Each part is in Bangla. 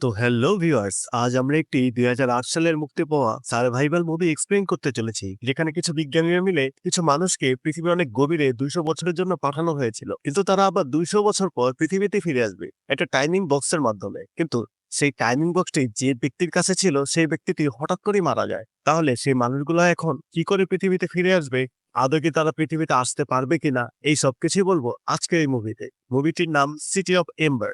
তো হ্যালো ভিউয়ার্স, আজ আমরা একটি দুই হাজার আট সালের মুক্তি পাওয়া সার্ভাইভাল মুভি এক্সপ্লেন করতে চলেছি, যেখানে কিছু বিজ্ঞানীরা মিলে কিছু মানুষকে পৃথিবীর অনেক গভীরে দুইশো বছরের জন্য পাঠানো হয়েছিল। কিন্তু তারা আবার দুইশো বছর পর পৃথিবীতে ফিরে আসবে, একটা টাইমিং বক্সের মাধ্যমে। কিন্তু সেই টাইমিং বক্সটি যে ব্যক্তির কাছে ছিল, সেই ব্যক্তিটি হঠাৎ করেই মারা যায়। তাহলে সেই মানুষগুলো এখন কি করে পৃথিবীতে ফিরে আসবে? আদৌ কি তারা পৃথিবীতে আসতে পারবে কিনা? এই সব কিছুই বলব আজকে এই মুভিতে। মুভিটির নাম সিটি অফ এম্বার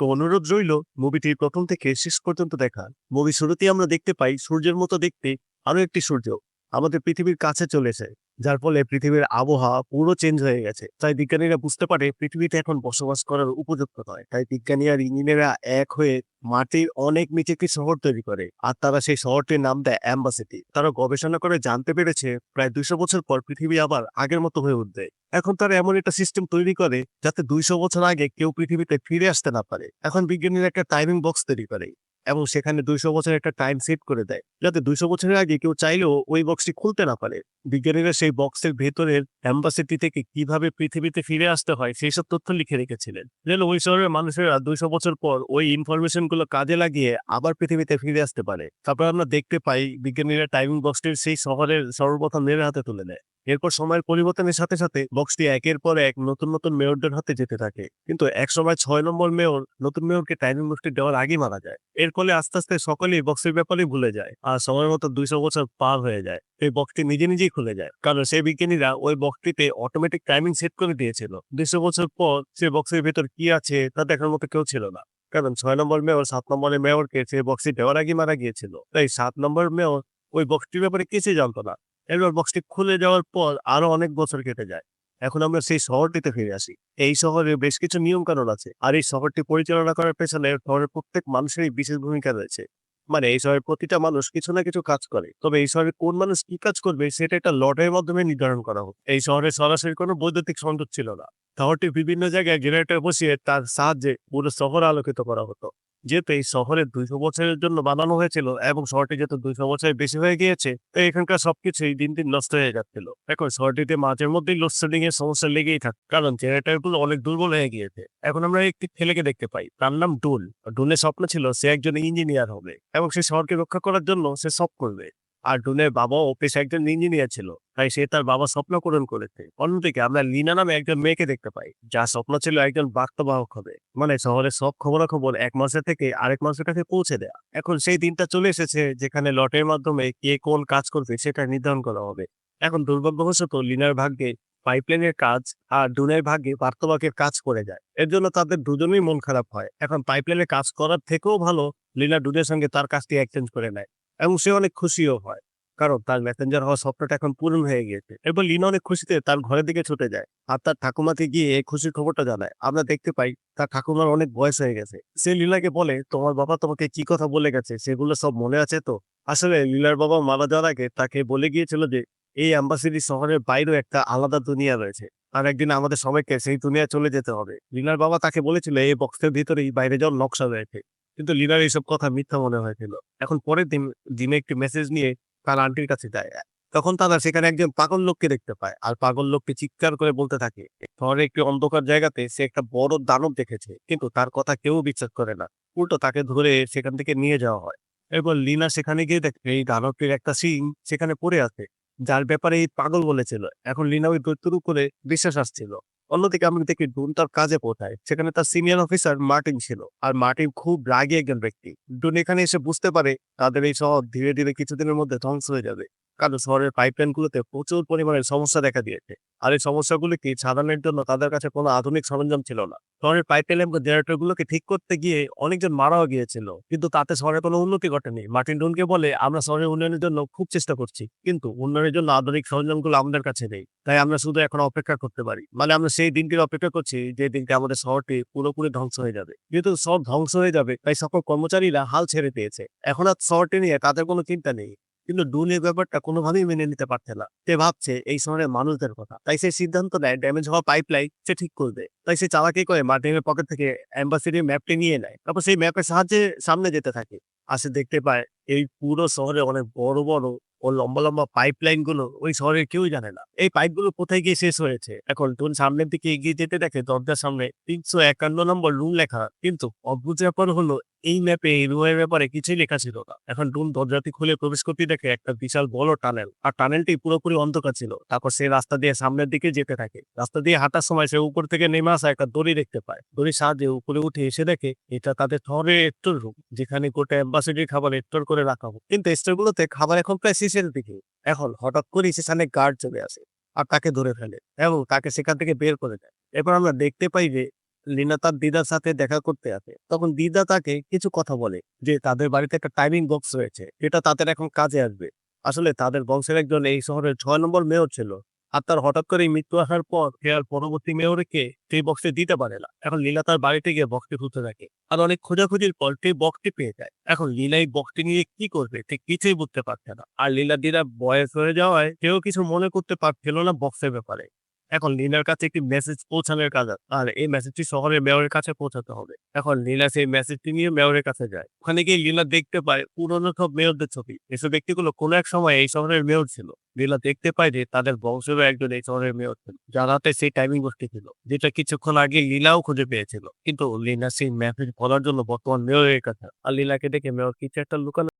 তো অনুরোধ রইল মুভিটির প্রথম থেকে শেষ পর্যন্ত দেখা। মুভি শুরুতেই আমরা দেখতে পাই, সূর্যের মতো দেখতে আরও একটি সূর্য। আমাদের পৃথিবীর কাছে চলেছে যার ফলে পৃথিবীর আবহাওয়া পুরো চেঞ্জ হয়ে গেছে। তাই বিজ্ঞানীরা বুঝতে পারে পৃথিবীতে এখন বসবাস করার উপযুক্ত নয়। তাই বিজ্ঞানী আর ইঞ্জিনিয়াররা এক হয়ে মাটির অনেক নিচে একটি শহর তৈরি করে। আর তারা সেই শহরটির নাম দেয় অ্যাম্বাসিটি তারা গবেষণা করে জানতে পেরেছে, প্রায় দুইশো বছর পর পৃথিবী আবার আগের মতো হয়ে উঠবে। এখন তারা এমন একটা সিস্টেম তৈরি করে, যাতে দুইশো বছর আগে কেউ পৃথিবীতে ফিরে আসতে না পারে। এখন বিজ্ঞানীরা একটা টাইমিং বক্স তৈরি করে। এবং সেখানে দুইশো বছর একটা টাইম সেট করে দেয়। যাতে দুইশো বছরের আগে কেউ চাইলেও ওই বক্সটি খুলতে না পারে। বিজ্ঞানীরা সেই বক্সের ভেতরের অ্যাম্বাসিটি থেকে কীভাবে পৃথিবীতে ফিরে আসতে হয় সেই সব তথ্য লিখে রেখেছিলেন। যেন ওই শহরের মানুষেরা দুইশো বছর পর ওই ইনফরমেশনগুলো কাজে লাগিয়ে আবার পৃথিবীতে ফিরে আসতে পারে। তারপর আমরা দেখতে পাই বিজ্ঞানীরা টাইমিং বক্সটির সেই শহরের সর্বপ্রথম মেয়ের হাতে তুলে নেয় এরপর সময়ের পরিবর্তনের সাথে সাথে বক্সটি একের পর এক নতুন নতুন মেয়রদের হাতে যেতে থাকে। কিন্তু এক সময় ছয় নম্বর মেয়র নতুন মেয়রকে টাইমিং বক্সটি দেওয়ার আগেই মারা যায়। এর ফলে আস্তে আস্তে সকলেই বক্সের ব্যাপারে ভুলে যায় আর সময় মতো দুইশো বছর পার হয়ে যায়। এই বক্সটি নিজে নিজেই খুলে যায়। কারণ সেই বিজ্ঞানীরা ওই বক্সটিতে অটোমেটিক টাইমিং সেট করে দিয়েছিল। দুইশো বছর পর সেই বক্সের ভেতর কি আছে তা দেখার মতো কেউ ছিল না। কারণ ছয় নম্বর মেয়র সাত নম্বরের মেয়রকে সে বক্সটি দেওয়ার আগে মারা গিয়েছিল। তাই সাত নম্বর মেয়র ওই বক্সটির ব্যাপারে কিছুই জানতো না। এবার বক্সটি খুলে যাওয়ার পর আরও অনেক বছর কেটে যায়। এখন আমরা সেই শহরটিতে ফিরে আসি। এই শহরে বেশ কিছু নিয়ম কানুন আছে। আর এই শহরটি পরিচালনা করার পেছনে শহরের প্রত্যেক মানুষেরই বিশেষ ভূমিকা রয়েছে। মানে এই শহরের প্রতিটা মানুষ কিছু না কিছু কাজ করে। তবে এই শহরে কোন মানুষ কি কাজ করবে সেটা একটা লটের মাধ্যমে নির্ধারণ করা হোক। এই শহরে সরাসরি কোনো বৈদ্যুতিক সংযোগ ছিল না। শহরটি বিভিন্ন জায়গায় জেনারেটর বসিয়ে তার সাহায্যে পুরো শহর আলোকিত করা হতো। যেহেতু এই শহরে দুইশো বছরের জন্য বানানো হয়েছিল এবং শহরটি যেহেতু দুইশো বছরের বেশি হয়ে গিয়েছে এখানকার সবকিছুই দিন দিন নষ্ট হয়ে যাচ্ছিল। এখন শহরটিতে মাঝের মধ্যেই লোডশেডিং এর সমস্যা লেগেই থাকে, কারণ জেনারেটর অনেক দুর্বল হয়ে গিয়েছে। এখন আমরা একটি ছেলেকে দেখতে পাই, তার নাম ডুল ডুলের স্বপ্ন ছিল সে একজন ইঞ্জিনিয়ার হবে এবং সে শহরকে রক্ষা করার জন্য সে সব করবে আর ডুনের বাবাও পেশা একজন ইঞ্জিনিয়ার ছিল। তাই সে তার বাবা স্বপ্ন পূরণ করেছে। অন্যদিকে আমরা লিনা নামে একজন মেয়েকে দেখতে পাই যা স্বপ্ন ছিল একজন বার্তাবাহক হবে। মানে শহরের সব খবরাখবর এক মাসের থেকে আরেক মাসের কাছে পৌঁছে দেয়া। এখন সেই দিনটা চলে এসেছে, যেখানে লটের মাধ্যমে কে কোন কাজ করবে সেটা নির্ধারণ করা হবে। এখন দুর্ভাগ্যবশত লিনার ভাগ্যে পাইপলাইনের কাজ আর ডুনের ভাগ্যে বার্তাবাহকের কাজ করে যায়। এর জন্য তাদের দুজনেই মন খারাপ হয়। এখন পাইপলাইনের কাজ করার থেকেও ভালো, লিনা ডুনের সঙ্গে তার কাজটি এক্সচেঞ্জ করে নেয়। এবং সে অনেক খুশিও হয়। কারণ তার মেসেঞ্জার হওয়ার স্বপ্নটা এখন পূরণ হয়ে গিয়েছে এবং লিনা অনেক খুশিতে তার ঘরের দিকে ছুটে যায় আর তার ঠাকুমাকে গিয়ে এই খুশির খবরটা জানায়। আমরা দেখতে পাই তার ঠাকুমার অনেক বয়স হয়ে গেছে। সে লীলাকে বলে, তোমার বাবা তোমাকে কি কথা বলে গেছে? সেগুলো সব মনে আছে তো? আসলে লীলার বাবা মারা যাওয়ার আগে তাকে বলে গিয়েছিল যে, এই অ্যাম্বাসিডি শহরের বাইরেও একটা আলাদা দুনিয়া রয়েছে আর একদিন আমাদের সবাইকে সেই দুনিয়া চলে যেতে হবে। লীলার বাবা তাকে বলেছিল, এই বক্সের ভিতরেই বাইরে যাওয়ার নকশা রয়েছে। কিন্তু লীলার এইসব কথা মিথ্যা মনে হয়েছিল এখন পরের দিন, দিনে একটি মেসেজ নিয়ে তার আন্টির কাছে যায়। তখন তারা সেখানে একজন পাগল লোককে দেখতে পায়। আর পাগল লোককে চিৎকার করে বলতে থাকে শহরে একটি অন্ধকার জায়গাতে সে একটা বড় দানব দেখেছে, কিন্তু তার কথা কেউ বিশ্বাস করে না। উল্টো তাকে ধরে সেখান থেকে নিয়ে যাওয়া হয়। এরপর লিনা সেখানে গিয়ে দেখে, এই দানবটির একটা সিং সেখানে পড়ে আছে, যার ব্যাপারে এই পাগল বলেছিল। এখন লিনা ওই দৈত্যর উপরে বিশ্বাস আসছিল। অন্যদিকে আমি দেখি ডুন তার কাজে পৌঁছায়। সেখানে তার সিনিয়র অফিসার মার্টিন ছিল আর মার্টিন খুব রাগী একজন ব্যক্তি। ডুন এখানে এসে বুঝতে পারে তাদের এই শহর ধীরে ধীরে কিছুদিনের মধ্যে ধ্বংস হয়ে যাবে। কারণ শহরের পাইপলাইন গুলোতে প্রচুর পরিমাণে সমস্যা দেখা দিয়েছে। আর এই সমস্যাগুলি কি সাধারণের জন্য তাদের কাছে কোনো আধুনিক সরঞ্জাম ছিল না? শহরের পাইপলাইন জেনারেটর গুলোকে ঠিক করতে গিয়ে অনেকজন মারাও গিয়েছিল। কিন্তু তাতে শহরের কোনো উন্নতি ঘটেনি। মার্টিন ডুনকে বলে, আমরা শহরের উন্নয়নের জন্য খুব চেষ্টা করছি, কিন্তু উন্নয়নের জন্য আধুনিক সরঞ্জামগুলো আমাদের কাছে নেই। তাই আমরা শুধু এখন অপেক্ষা করতে পারি। মানে আমরা সেই দিনটির অপেক্ষা করছি, যে দিনটি আমাদের শহরটি পুরোপুরি ধ্বংস হয়ে যাবে। যেহেতু সব ধ্বংস হয়ে যাবে, তাই সকল কর্মচারীরা হাল ছেড়ে দিয়েছে। এখন আর শহরটি নিয়ে তাদের কোনো চিন্তা নেই। কিন্তু ডুন এই ব্যাপারটা কোনোভাবেই মেনে নিতে পারছে না। সে ভাবছে এই শহরের মানুষদের কথা। তাই সে সিদ্ধান্ত নেয় ড্যামেজ হওয়া পাইপলাইন সে ঠিক করবে। তাই সে চালাকি করে মার্টিনের পকেট থেকে অ্যাম্বাসিডির ম্যাপটি নিয়ে নেয়। তারপর সেই ম্যাপের সাহায্যে সামনে যেতে থাকে। আর সে দেখতে পায় এই পুরো শহরে অনেক বড় বড় ও লম্বা লম্বা পাইপ লাইনগুলো ওই শহরের কেউই জানে না। এই পাইপগুলো কোথায় গিয়ে শেষ হয়েছে? এখন টুন সামনের দিকে এগিয়ে যেতে দেখে দরজার সামনে তিনশো একান্ন নম্বর রুম লেখা কিন্তু অদ্ভুত ব্যাপার হলো এই ম্যাপে এই রুমের ব্যাপারে কিছুই লেখা ছিল না। এখন ডুন দরজাটি খুলে প্রবেশ করতে দেখে একটা বিশাল বড় টানেল আর টানেলটি পুরোপুরি অন্ধকার ছিল। তারপর সে রাস্তা দিয়ে সামনের দিকে যেতে থাকে। রাস্তা দিয়ে হাঁটার সময় সে উপর থেকে নেমে আসা একটা দড়ি দেখতে পায়। দড়ির সাহায্যে উপরে উঠে এসে দেখে, এটা তাদের শহরের স্টোর রুম যেখানে গোটা অ্যাম্বাসিডির খাবার স্টোর করে রাখা হোক কিন্তু স্টোরগুলোতে খাবার এখন প্রায় শেষের দিকে। এখন হঠাৎ করে সেখানে গার্ড চলে আসে। আর তাকে ধরে ফেলে এবং তাকে সেখান থেকে বের করে দেয়। এরপর আমরা দেখতে পাই যে লিনা তার দিদার সাথে দেখা করতে আসে। তখন দিদা তাকে কিছু কথা বলে যে, তাদের বাড়িতে একটা টাইমিং বক্স রয়েছে। যেটা তাদের এখন কাজে আসবে। আসলে তাদের বংশের একজন এই শহরের ছয় নম্বর মেয়র ছিল। আর তার হঠাৎ করে মৃত্যু আসার পর সে আর পরবর্তী মেয়রকে সেই বক্সটি দিতে পারে না। এখন লীলা তার বাড়িতে গিয়ে বক্সটি খুঁজতে থাকে। আর অনেক খোঁজাখুঁজির পর সেই বক্সটি পেয়ে যায়। এখন লীলা এই বক্সটি নিয়ে কি করবে ঠিক কিছুই বুঝতে পারছে না। আর লীলা দিদা বয়স হয়ে যাওয়ায় কেউ কিছু মনে করতে পারছিল না বক্সের ব্যাপারে। এখন লীনার কাছে একটি মেসেজ পৌঁছানোর কাজ আর এই মেসেজটি শহরের মেয়রের কাছে পৌঁছাতে হবে। এখন লীনা সেই মেসেজটি নিয়ে মেয়রের কাছে যায়। ওখানে গিয়ে লীনা দেখতে পায় পুরনো সব মেয়রদের ছবি। এসব ব্যক্তিগুলো কোনো এক সময় এই শহরের মেয়র ছিল। লীলা দেখতে পায় যে তাদের বংশেরও একজন এই শহরের মেয়র ছিল। যার হাতে সেই টাইমিং গোষ্ঠী ছিল, যেটা কিছুক্ষণ আগে লীলাও খুঁজে পেয়েছিল। কিন্তু লীনা সেই মেসেজ বলার জন্য বর্তমান মেয়রের কাছে আর লীলাকে দেখে মেয়র কিছু একটা লুকানো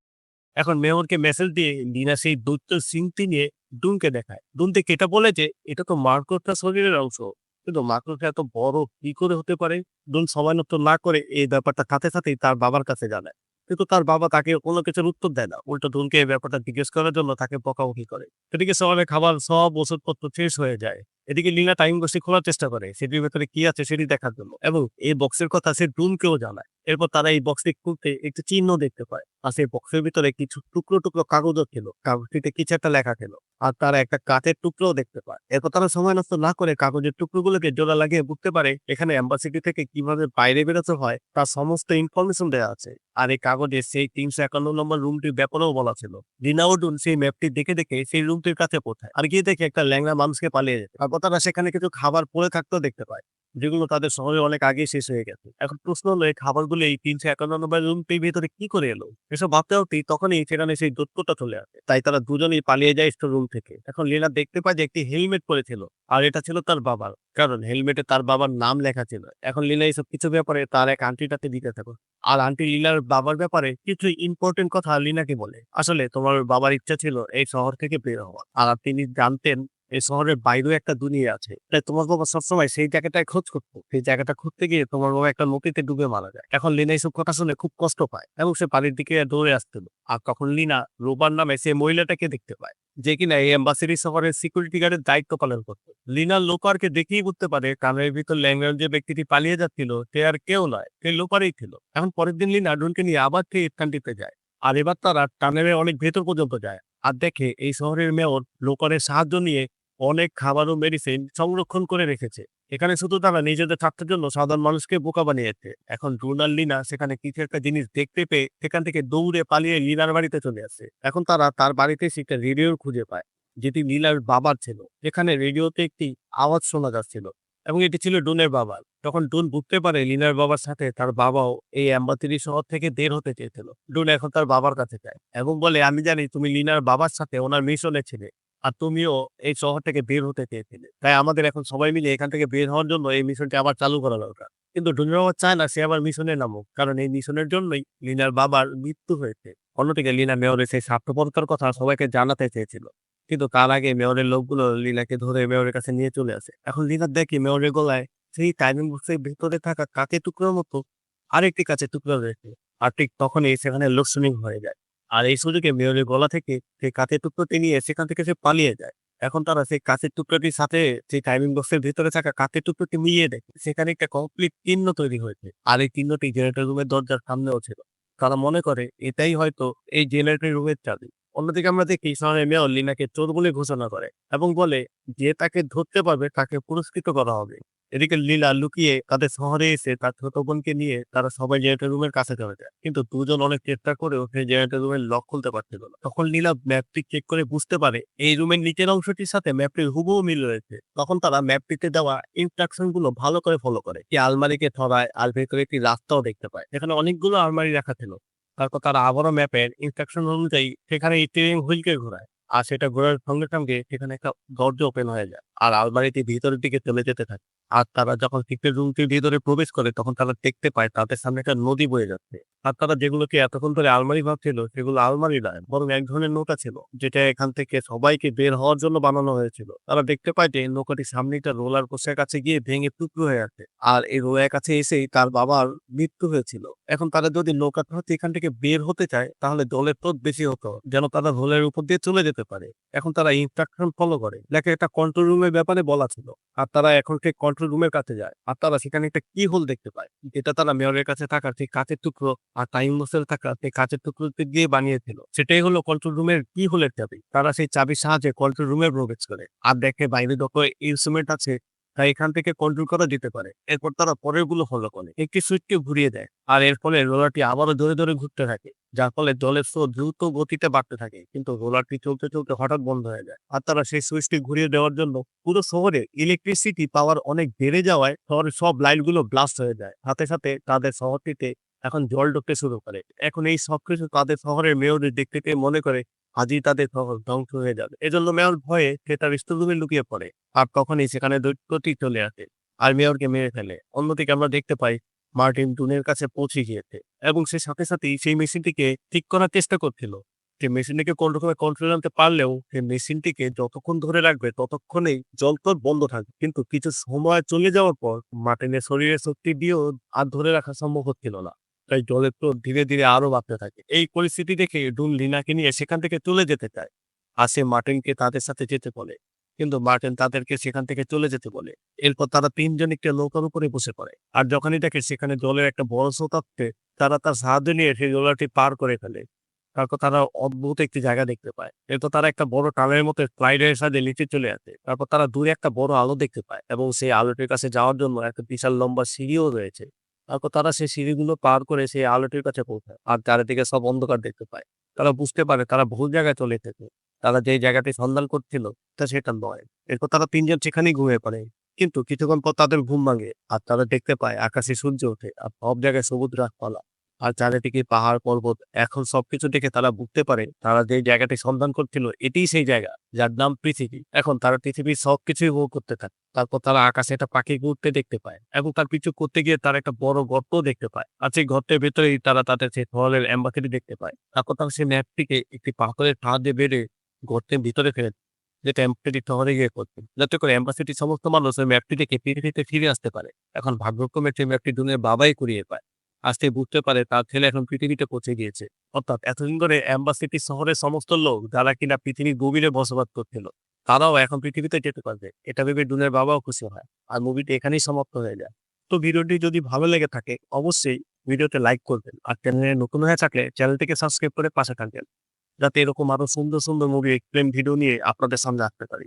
এখন মেয়রকে মেসেজ দিয়ে লিনা সেই দৈত্য সিংটি নিয়ে ডুনকে দেখায়। ডুন থেকে এটা বলে যে, এটা তো মার্কোসটা শরীরের অংশ। কিন্তু মার্কোসটা এত বড়, কি করে হতে পারে? ডুন সময় নষ্ট না করে এই ব্যাপারটা সাথে সাথেই তার বাবার কাছে জানায়। কিন্তু তার বাবা তাকে কোনো কিছুর উত্তর দেয় না। উল্টো ডুনকে এই ব্যাপারটা জিজ্ঞেস করার জন্য তাকে বকাবকি করে। এদিকে শহরে খাবার সব ওষুধপত্র শেষ হয়ে যায়। এদিকে লিনা টাইম গোষ্ঠী খোলার চেষ্টা করে সেটির ভেতরে কি আছে সেটি দেখার জন্য। এবং এই বক্সের কথা সে ডুনকেও জানায়। এরপর তারা এই বক্সটি খুলতে একটি চিহ্ন দেখতে পায়। আর সেই বক্সের ভিতরে কিছু টুকরো টুকরো কাগজও ছিল। কাগজটিতে কিছু একটা লেখা ছিল। আর তারা একটা কাঠের টুকরোও দেখতে পায়। এরপর তারা সময় নষ্ট না করে কাগজের টুকরোগুলোকে জোড়া লাগিয়ে বুঝতে পারে এখানে অ্যাম্বাসিডি থেকে কীভাবে বাইরে বেরোতে হয় তার সমস্ত ইনফরমেশন দেওয়া আছে। আর এই কাগজে সেই তিনশো একান্ন নম্বর রুমটির ব্যাপারেও বলা ছিল। দিনাউডুন সেই ম্যাপটি দেখে দেখে সেই রুমটির কাছে পৌঁছায় আর গিয়ে দেখে একটা ল্যাংড়া মানুষকে পালিয়ে যেত তারপর তারা সেখানে কিছু খাবার পড়ে থাকতেও দেখতে পায়, যেগুলো তাদের শহরে অনেক আগে শেষ হয়ে গেছে। এখন প্রশ্ন হলো, এই খাবারগুলো এই তিনশো একান্ন নম্বর রুমটির ভিতরে কি করে এলো? এসব ভাবতে, ভাবতেই তখনই সেখানে সেই দত্তটা চলে আসে। তাই তারা দুজনেই পালিয়ে যায় স্টোর রুম থেকে। এখন লীনা দেখতে পায় যে একটি হেলমেট পরেছিল আর এটা ছিল তার বাবার। কারণ হেলমেটে তার বাবার নাম লেখা ছিল। এখন লীলা এইসব কিছু ব্যাপারে তার এক আন্টিটাতে দিতে থাকো আর আন্টি লীলার বাবার ব্যাপারে কিছু ইম্পর্টেন্ট কথা লীনাকে বলে। আসলে তোমার বাবার ইচ্ছা ছিল এই শহর থেকে বের হওয়া আর তিনি জানতেন এই শহরের বাইরেও একটা দুনিয়া আছে। তাই তোমার বাবা সবসময় সেই জায়গাটায় খোঁজ করতো। সেই জায়গাটা খুঁজতে গিয়ে তোমার বাবা একটা নদীতে ডুবে মারা যায়। এখন লিনা এইসব কথা শুনে খুব কষ্ট পায় এবং সে বাড়ির দিকে দৌড়ে আসছিল। আর তখন লিনা রোবার নামে সে মহিলাটাকে দেখতে পায়, যে কিনা এই এম্বাসিডি শহরের সিকিউরিটি গার্ডের দায়িত্ব পালন করত। লিনা লোকারকে দেখেই বুঝতে পারে কানের ভিতর ল্যাঙ্গুয়েজ যে ব্যক্তিটি পালিয়ে যাচ্ছিল, সে আর কেউ নয়, সে লোকারেই ছিল। এখন পরের দিন লিনা ডুনকে নিয়ে আবার সেই স্থানটিতে যায়। আর এবার তারা টানেলের অনেক ভেতর পর্যন্ত যায়। আর দেখে এই শহরের মেয়র লোকারের সাহায্য নিয়ে অনেক খাবার ও মেডিসিন সংরক্ষণ করে রেখেছে। এখানে শুধু তারা নিজেদের স্বার্থের জন্য সাধারণ মানুষকে বোকা বানিয়েছে। এখন রুনাল লিনা সেখানে কিছু একটা জিনিস দেখতে পেয়ে সেখান থেকে দৌড়ে পালিয়ে লিনার বাড়িতে চলে আসে। এখন তারা তার বাড়িতে এসে একটা রেডিও খুঁজে পায়, যেটি লীলার বাবার ছিল। যেখানে রেডিওতে একটি আওয়াজ শোনা যাচ্ছিল এবং এটি ছিল ডুনের বাবার। তখন ডুন বুঝতে পারে লিনার বাবার সাথে তার বাবাও এই অ্যাম্বাতিরি শহর থেকে বের হতে চেয়েছিল, ডুন এখন তার বাবার কাছে যায় এবং বলে, আমি জানি তুমি লিনার বাবার সাথে ওনার মিশনে ছিলে। আর তুমিও এই শহর থেকে বের হতে চেয়েছিলে তাই আমাদের এখন সবাই মিলে এখান থেকে বের হওয়ার জন্য এই মিশনটি আবার চালু করা দরকার। কিন্তু ডুনের বাবা চায় না, সে আবার মিশনে নামুক। কারণ এই মিশনের জন্যই লিনার বাবার মৃত্যু হয়েছে। অন্যদিকে লিনা মেয়রের সেই স্বার্থপরতার কথা সবাইকে জানাতে চেয়েছিল। কিন্তু তার আগে মেয়রের লোকগুলো লিনাকে ধরে মেয়রের কাছে নিয়ে চলে আসে। এখন লিনা দেখে মেয়রের গলায় সেই টাইমিং বক্সের ভেতরে থাকা কাকে টুকরোর মতো আরেকটি কাছে টুকরো রয়েছে। আর ঠিক তখনই সেখানে লোডশেডিং হয়ে যায়। আর এই সুযোগে মেয়রের গলা থেকে সেই কাঁচের টুকরোটি নিয়ে সেখান থেকে সে পালিয়ে যায়। এখন তারা সেই কাঁচের টুকরোটির সাথে সেই টাইমিং বক্সের ভিতরে থাকা কাঁচের টুকরোটি মিলিয়ে দেখে সেখানে একটা কমপ্লিট চিহ্ন তৈরি হয়েছে। আর এই চিহ্নটি জেনারেটর রুমের দরজার সামনেও ছিল। তারা মনে করে এটাই হয়তো এই জেনারেটর রুমের চাবি। অন্যদিকে আমরা দেখি শহরের মেয়র লিনাকে চোর বলে ঘোষণা করে এবং বলে যে তাকে ধরতে পারবে তাকে পুরস্কৃত করা হবে। এদিকে লীলা লুকিয়ে তাদের শহরে এসে তার ছোট বোনকে নিয়ে তারা সবাই জেনারেটর রুমের কাছে চলে যায়। কিন্তু দুজন অনেক চেষ্টা করেও সেই জেনারেটর রুমের লক খুলতে পারছিল না। তখন লীলা ম্যাপটি চেক করে বুঝতে পারে এই রুমের নিচের অংশটির সাথে ম্যাপটির হুবহু মিল রয়েছে। তখন তারা ম্যাপটিতে দেওয়া ইনস্ট্রাকশনগুলো ভালো করে ফলো করে। এই আলমারিকে ধরায় আর ভেতরে একটি রাস্তাও দেখতে পায়। এখানে অনেকগুলো আলমারি রাখা ছিল। তারপর তারা আবারও ম্যাপের ইনস্ট্রাকশন অনুযায়ী সেখানে স্টিয়ারিং হুইলকে ঘোরায়। আর সেটা ঘোরার সঙ্গে সঙ্গে সেখানে একটা দরজা ওপেন হয়ে যায়। আর আলমারিটি ভিতরের দিকে চলে যেতে থাকে। আর তারা যখন ভিতরে প্রবেশ করে, তখন তারা দেখতে পায় তাদের সামনে একটা নদী বয়ে যাচ্ছে। আর তারা যেগুলোকে এতক্ষণ ধরে আলমারি ভাবছিল, সেগুলো আলমারি নয়, বরং এক ধরনের নৌকা ছিল, যেটা এখান থেকে সবাইকে বের হওয়ার জন্য বানানো হয়েছিল। তারা দেখতে পায় যে নৌকাটি সামনে একটা রোলার কোস্টার কাছে গিয়ে ভেঙে টুকরো হয়ে আছে, আর এই রোলার কাছে এসেই তার বাবার মৃত্যু হয়েছিল। এখন তারা যদি নৌকাটা হতে এখান থেকে বের হতে চায়, তাহলে দলের স্রোত বেশি হতো, যেন তারা রোলের উপর দিয়ে চলে যেতে পারে। এখন তারা ইনস্ট্রাকশন ফলো করে লেখা একটা কন্ট্রোল রুমের ব্যাপারে বলা ছিল, আর তারা এখন ঠিক কন্ট্রোল রুমের কাছে যায়, আর তারা সেখানে একটা কি হোল দেখতে পায়, যেটা তারা মেয়রের কাছে থাকার ঠিক কাঁচের টুকরো আর টাইম মোসেল সেই কাঁচের টুকরোতে দিয়ে বানিয়েছিল। সেটাই হলো কন্ট্রোল রুমের কি হোলের চাবি? তারা সেই চাবির সাহায্যে কন্ট্রোল রুমে প্রবেশ করে। আর দেখে বাইরে যত ইনস্ট্রুমেন্ট আছে, তা এখান থেকে কন্ট্রোল করা যেতে পারে। এরপর তারা পরেরগুলো ফলো করে। একটি সুইচকে ঘুরিয়ে দেয়। আর এর ফলে রোলারটি আবারও ধরে ধরে ঘুরতে থাকে, যার ফলে জলের স্রোত দ্রুত গতিতে বাড়তে থাকে। কিন্তু রোলারটি চলতে চলতে হঠাৎ বন্ধ হয়ে যায়। আর তারা সেই সুইচটি ঘুরিয়ে দেওয়ার জন্য পুরো শহরে ইলেকট্রিসিটি পাওয়ার অনেক বেড়ে যাওয়ায় শহরের সব লাইটগুলো ব্লাস্ট হয়ে যায়। সাথে সাথে তাদের শহরটিতে এখন জল ঢুকতে শুরু করে। এখন এই সবকিছু তাদের শহরের মেয়রের দিক থেকে মনে করে আজই তাদের শহর ধ্বংস হয়ে যাবে। এজন্য মেয়র ভয়ে সে তার স্টোররুমে লুকিয়ে পড়ে আর তখনই সেখানে দৈত্যটি চলে আসে আর মেয়রকে মেরে ফেলে। অন্যদিকে আমরা দেখতে পাই মার্টিন টুনের কাছে পৌঁছে গিয়েছে এবং সে সাথে সাথেই সেই মেশিনটিকে ঠিক করার চেষ্টা করছিল। যে মেশিনটিকে কোন রকমের কন্ট্রোল আনতে পারলেও সেই মেশিনটিকে যতক্ষণ ধরে রাখবে ততক্ষণেই জলতর বন্ধ থাকবে। কিন্তু কিছু সময় চলে যাওয়ার পর মার্টিনের শরীরের শক্তি দিয়েও আর ধরে রাখা সম্ভব হচ্ছিল না। তাই জলের তো ধীরে ধীরে আরও বাড়তে থাকে। এই পরিস্থিতি দেখে ডুন লিনাকে নিয়ে সেখান থেকে চলে যেতে চায়। আর সে মার্টিনকে তাদের সাথে যেতে বলে। কিন্তু মার্টিন তাদেরকে সেখান থেকে চলে যেতে বলে। এরপর তারা তিনজন একটা নৌকার উপরে বসে পড়ে। আর যখনই দেখে সেখানে জলের একটা বড় আসছে, তারা তার সাহায্য নিয়ে সেই জলটি পার করে ফেলে। তারপর তারা অদ্ভুত একটি জায়গা দেখতে পায়। এরপর তারা একটা বড় টানেলের মতো স্লাইডের সাথে নিচে চলে আসে। তারপর তারা দূরে একটা বড় আলো দেখতে পায় এবং সেই আলোটির কাছে যাওয়ার জন্য একটা বিশাল লম্বা সিঁড়িও রয়েছে। তারপর তারা সেই সিঁড়িগুলো পার করে সেই আলোটির কাছে পৌঁছায়। আর চারিদিকে সব অন্ধকার দেখতে পায়। তারা বুঝতে পারে, তারা ভুল জায়গায় চলে এসেছে। তারা যে জায়গাটি সন্ধান করছিল, তা সেটা নয়। এরপর তারা তিনজন সেখানেই ঘুমিয়ে পড়ে। কিন্তু কিছুক্ষণ পর তাদের ঘুম ভাঙে। আর তারা দেখতে পায়, আকাশে সূর্য ওঠে। আর সব জায়গায় সবুজ গাছপালা আর চারিদিকে পাহাড় পর্বত এখন সবকিছু দেখে তারা বুঝতে পারে তারা যে জায়গাটি সন্ধান করছিল এটিই সেই জায়গা যার নাম পৃথিবী। এখন তারা পৃথিবীর সবকিছুই উপভোগ করতে থাকে। তারপর তারা আকাশে একটা পাখি ঘুরতে দেখতে পায় এবং তার পিছু করতে গিয়ে তারা একটা বড় গর্ত দেখতে পায় আর সেই গর্তের ভেতরেই তারা তাদের সেই শহরের অ্যাম্বাসিডি দেখতে পায়। তারপর তারা সেই ম্যাপটিকে একটি পাথরের সাহায্যে বেড়ে গর্তের ভিতরে ফেলে দেয়, যেটা অ্যাম্বাসিডি শহরে গিয়ে করতে যাতে করে অ্যাম্বাসিডির সমস্ত মানুষ ওই ম্যাপটি দেখে পৃথিবীতে ফিরে আসতে পারে। এখন ভাগ্যক্রমে সেই ম্যাপটি দুনের বাবাই করিয়ে পায়। আজ সে বুঝতে পারে তার ছেলে এখন পৃথিবীতে পৌঁছে গিয়েছে। অর্থাৎ এতদিন ধরে অ্যাম্বাসিটি শহরের সমস্ত লোক যারা কিনা পৃথিবীর গভীরে বসবাস করছিল, তারাও এখন পৃথিবীতে যেতে পারবে। এটা ভেবে ডুনের বাবাও খুশি হয় আর মুভিটি এখানেই সমাপ্ত হয়ে যায়। তো ভিডিওটি যদি ভালো লেগে থাকে, অবশ্যই ভিডিওতে লাইক করবেন আর চ্যানেলে নতুন হয়ে থাকলে চ্যানেলটিকে সাবস্ক্রাইব করে পাশে থাকবেন, যাতে এরকম আরও সুন্দর সুন্দর মুভি এক্সপ্লেন ভিডিও নিয়ে আপনাদের সামনে আসতে পারি।